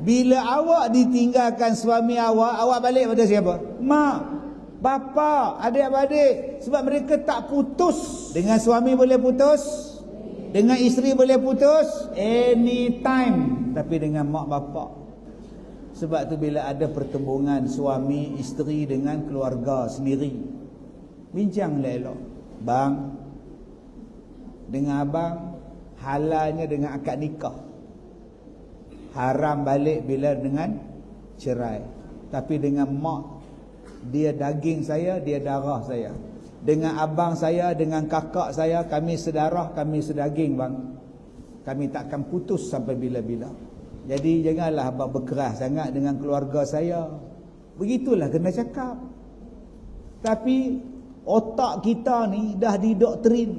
Bila awak ditinggalkan suami awak, awak balik pada siapa? Mak, bapa, adik-adik. Sebab mereka tak putus. Dengan suami boleh putus. Dengan isteri boleh putus. Anytime. Tapi dengan mak bapa. Sebab tu bila ada pertembungan suami, isteri dengan keluarga sendiri. Bincanglah elok. Bang, dengan abang, halalnya dengan akad nikah haram balik bila dengan cerai. Tapi dengan mak dia daging saya dia darah saya. Dengan abang saya dengan kakak saya kami sedarah kami sedaging bang. Kami takkan putus sampai bila-bila. Jadi janganlah abang berkeras sangat dengan keluarga saya. Begitulah kena cakap. Tapi otak kita ni dah didoktrin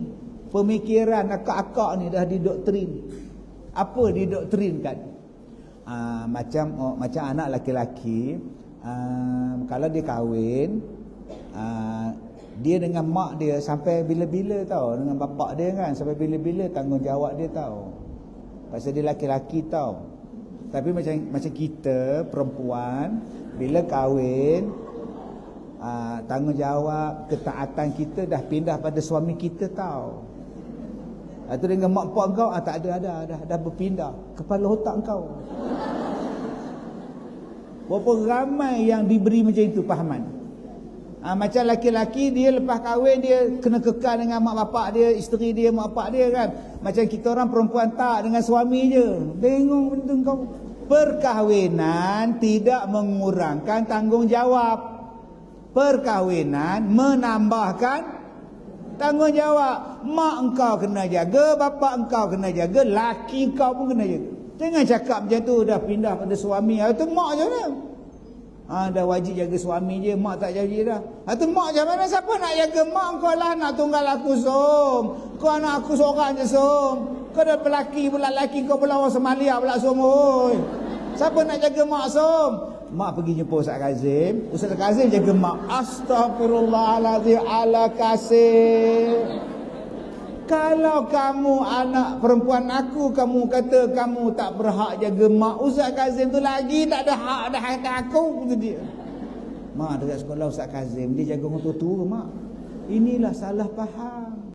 pemikiran akak-akak ni dah didoktrin apa didoktrinkan uh, macam oh, macam anak laki-laki uh, kalau dia kahwin uh, dia dengan mak dia sampai bila-bila tau. Dengan bapak dia kan sampai bila-bila tanggungjawab dia tau. Pasal dia laki-laki tau. Tapi macam macam kita perempuan bila kahwin uh, tanggungjawab ketaatan kita dah pindah pada suami kita tau. Itu dengan mak pak kau ah, tak ada ada dah dah berpindah. Kepala otak kau. Berapa ramai yang diberi macam itu pahaman. Ha, macam laki-laki dia lepas kahwin dia kena kekal dengan mak bapak dia, isteri dia, mak bapak dia kan. Macam kita orang perempuan tak dengan suami je. Bengong benda kau. Perkahwinan tidak mengurangkan tanggungjawab. Perkahwinan menambahkan Tanggungjawab mak engkau kena jaga, bapa engkau kena jaga, laki engkau pun kena jaga. Jangan cakap macam tu dah pindah pada suami. Ha tu mak je lah. Ha dah wajib jaga suami je, mak tak jadi dah. Ha tu mak macam mana siapa nak jaga mak engkau lah nak tunggal aku som. Kau anak aku seorang je som. Kau dah pelaki pula laki kau pula orang Somalia pula som oi. Siapa nak jaga mak som? Mak pergi jumpa Ustaz Kazim Ustaz Kazim jaga mak Astaghfirullahaladzim ala kasih Kalau kamu anak perempuan aku Kamu kata kamu tak berhak jaga mak Ustaz Kazim tu lagi tak ada hak dah kata aku Kata dia. Mak dekat sekolah Ustaz Kazim Dia jaga orang tua-tua mak. Inilah salah faham